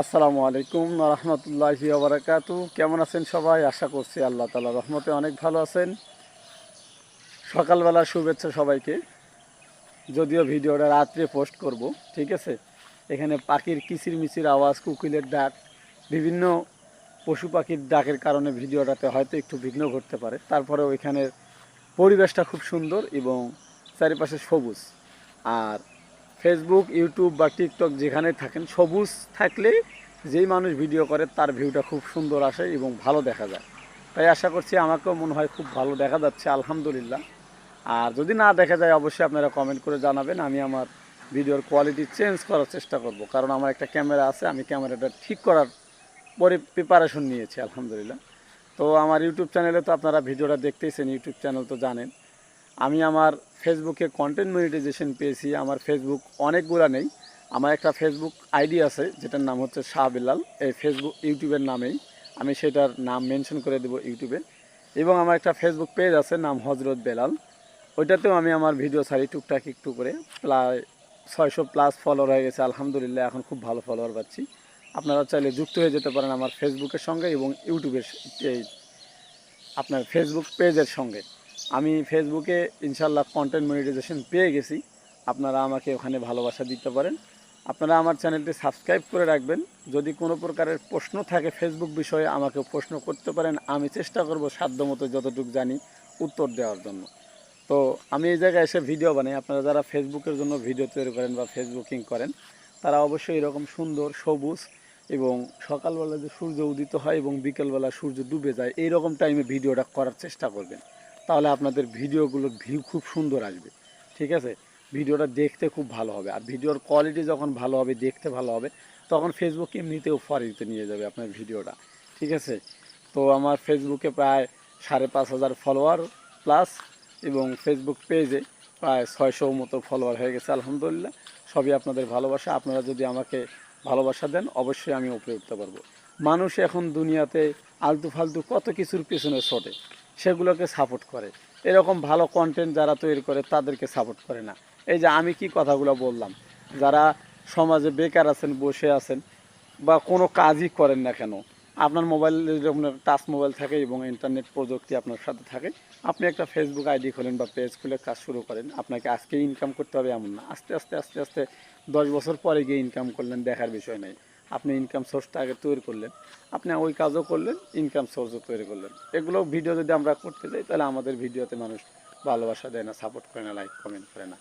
আসসালামু আলাইকুম রহমতুল্লাহি বারাকাতু কেমন আছেন সবাই? আশা করছি আল্লাহ তালা রহমতে অনেক ভালো আছেন। সকালবেলা শুভেচ্ছা সবাইকে। যদিও ভিডিওটা রাত্রে পোস্ট করব, ঠিক আছে? এখানে পাখির কিচির মিচির আওয়াজ কুকিলের ডাক, বিভিন্ন পশু পাখির ডাকের কারণে ভিডিওটাতে হয়তো একটু বিঘ্ন ঘটতে পারে। তারপরে ওইখানের পরিবেশটা খুব সুন্দর এবং চারিপাশে সবুজ। আর ফেসবুক ইউটিউব বা টিকটক যেখানে থাকেন, সবুজ থাকলে যেই মানুষ ভিডিও করে, তার ভিউটা খুব সুন্দর আসে এবং ভালো দেখা যায়। তাই আশা করছি আমাকেও মনে হয় খুব ভালো দেখা যাচ্ছে, আলহামদুলিল্লাহ। আর যদি না দেখা যায়, অবশ্যই আপনারা কমেন্ট করে জানাবেন। আমি আমার ভিডিওর কোয়ালিটি চেঞ্জ করার চেষ্টা করব। কারণ আমার একটা ক্যামেরা আছে, আমি ক্যামেরাটা ঠিক করার পরে প্রিপারেশন নিয়েছি, আলহামদুলিল্লাহ। তো আমার ইউটিউব চ্যানেলে তো আপনারা ভিডিওটা দেখতেইছেন ইউটিউব চ্যানেল তো জানেন। আমি আমার ফেসবুকে কন্টেন্ট মনিটাইজেশন পেয়েছি, আমার ফেসবুক অনেকগুলা নেই। আমার একটা ফেসবুক আইডি আছে, যেটার নাম হচ্ছে শাহ বিলাল। এই ফেসবুক ইউটিউবের নামেই আমি সেটার নাম মেনশন করে দেবো ইউটিউবে এবং আমার একটা ফেসবুক পেজ আছে, নাম হজরত বেলাল। ওইটাতেও আমি আমার ভিডিও ছাড়ি টুকটাক একটু করে। প্রায় ছয়শো প্লাস ফলোয়ার হয়ে গেছে, আলহামদুলিল্লাহ, এখন খুব ভালো ফলোয়ার পাচ্ছি। আপনারা চাইলে যুক্ত হয়ে যেতে পারেন আমার ফেসবুকের সঙ্গে এবং ইউটিউবের আপনার ফেসবুক পেজের সঙ্গে। আমি ফেসবুকে ইনশাল্লাহ কন্টেন্ট মনিটাইজেশন পেয়ে গেছি। আপনারা আমাকে ওখানে ভালোবাসা দিতে পারেন। আপনারা আমার চ্যানেলটি সাবস্ক্রাইব করে রাখবেন। যদি কোনো প্রকারের প্রশ্ন থাকে ফেসবুক বিষয়ে আমাকে প্রশ্ন করতে পারেন। আমি চেষ্টা করব সাধ্যমতো যতটুকু জানি উত্তর দেওয়ার জন্য। তো আমি এই জায়গায় এসে ভিডিও বানাই। আপনারা যারা ফেসবুকের জন্য ভিডিও তৈরি করেন বা ফেসবুকিং করেন, তারা অবশ্যই এরকম সুন্দর, সবুজ এবং সকালবেলা যে সূর্য উদিত হয় এবং বিকেলবেলা সূর্য ডুবে যায় এই রকম টাইমে ভিডিওটা করার চেষ্টা করবেন। তাহলে আপনাদের ভিডিওগুলোর ভিউ খুব সুন্দর আসবে। ঠিক আছে? ভিডিওটা দেখতে খুব ভালো হবে। আর ভিডিওর কোয়ালিটি যখন ভালো হবে, দেখতে ভালো হবে, তখন ফেসবুক এমনিতেও ফরিতে নিয়ে যাবে আপনার ভিডিওটা। ঠিক আছে? তো আমার ফেসবুকে প্রায় সাড়ে পাঁচ হাজার ফলোয়ার প্লাস এবং ফেসবুক পেজে প্রায় ছয়শো মতো ফলোয়ার হয়ে গেছে, আলহামদুলিল্লাহ। সবই আপনাদের ভালোবাসা। আপনারা যদি আমাকে ভালোবাসা দেন, অবশ্যই আমি উপরে উঠতে পারব মানুষ এখন দুনিয়াতে আলতু ফালতু কত কিছুর পিছনে ছোটে। সেগুলোকে সাপোর্ট করে। এরকম ভালো কন্টেন্ট যারা তৈরি করে, তাদেরকে সাপোর্ট করে না। এই যে আমি কি কথাগুলো বললাম, যারা সমাজে বেকার আছেন, বসে আছেন, বা কোনো কাজই করেন না কেন, আপনার মোবাইল যখন টাচ মোবাইল থাকে এবং ইন্টারনেট প্রযুক্তি আপনার সাথে থাকে, আপনি একটা ফেসবুক আইডি খোলেন বা পেজ খুলে কাজ শুরু করেন, আপনাকে আজকে ইনকাম করতে হবে এমন না। আস্তে আস্তে আস্তে আস্তে দশ বছর পরে গিয়ে ইনকাম করলেন, দেখার বিষয় নাই। আপনি ইনকাম সোর্সটা আগে তৈরি করলেন। আপনি ওই কাজও করলেন ইনকাম সোর্সও তৈরি করলেন। এগুলো ভিডিও যদি আমরা করতে যাই, তাহলে আমাদের ভিডিওতে মানুষ ভালোবাসা দেয় না সাপোর্ট করে না লাইক কমেন্ট করে না।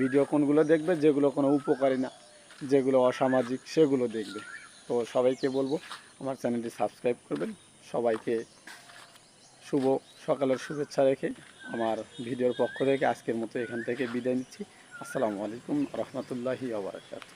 ভিডিও কোনগুলো দেখবে, যেগুলো কোনো উপকারী না, যেগুলো অসামাজিক, সেগুলো দেখবে। তো সবাইকে বলব, আমার চ্যানেলটি সাবস্ক্রাইব করবেন। সবাইকে শুভ সকালের শুভেচ্ছা রেখে আমার ভিডিওর পক্ষ থেকে আজকের মতো এখান থেকে বিদায় নিচ্ছি। আসসালামু আলাইকুম, রহমতুল্লাহি আবরাকাত